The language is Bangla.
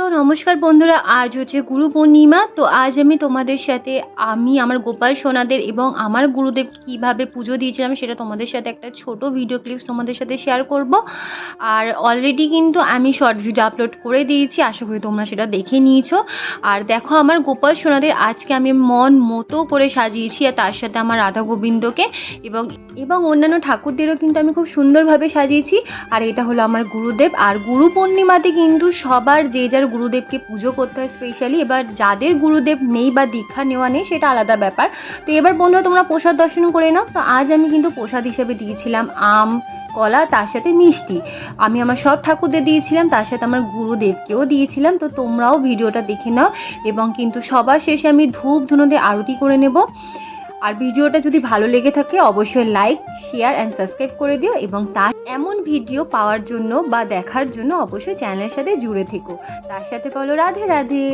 তো নমস্কার বন্ধুরা, আজ হচ্ছে গুরু পূর্ণিমা, তো আজ আমি তোমাদের সাথে, আমি আমার গোপাল সোনাদের এবং আমার গুরুদেব কীভাবে পুজো দিয়েছিলাম সেটা তোমাদের সাথে একটা ছোট ভিডিও ক্লিপস তোমাদের সাথে শেয়ার করব। আর অলরেডি কিন্তু আমি শর্ট ভিডিও আপলোড করে দিয়েছি, আশা করি তোমরা সেটা দেখে নিয়েছো। আর দেখো আমার গোপাল সোনাদের, আজকে আমি মন মতো করে সাজিয়েছি আর তার সাথে আমার রাধা গোবিন্দকে এবং এবং অন্যান্য ঠাকুরদেরও কিন্তু আমি খুব সুন্দরভাবে সাজিয়েছি। আর এটা হলো আমার গুরুদেব, আর গুরু পূর্ণিমাতে কিন্তু সবার যে যার গুরুদেবকে পুজো করতে হয় স্পেশালি এবার যাদের গুরুদেব নেই বা দীক্ষা নেওয়া নেই, সেটা আলাদা ব্যাপার। তো এবার বন্ধুরা, তোমরা প্রসাদ দর্শন করে নাও। তো আজ আমি কিন্তু প্রসাদ হিসেবে দিয়েছিলাম আম, কলা, তার সাথে মিষ্টি। আমি আমার সব ঠাকুরদের দিয়েছিলাম, তার সাথে আমার গুরুদেবকেও দিয়েছিলাম। তো তোমরাও ভিডিওটা দেখে নাও এবং কিন্তু সবার শেষে আমি ধূপ ধুনোতে আরতি করে নেব। আর ভিডিওটা যদি ভালো লেগে থাকে, অবশ্যই লাইক শেয়ার অ্যান্ড সাবস্ক্রাইব করে দিও এবং তার এমন ভিডিও পাওয়ার জন্য বা দেখার জন্য অবশ্যই চ্যানেলের সাথে জুড়ে থেকো। তার সাথে বলো রাধে রাধে।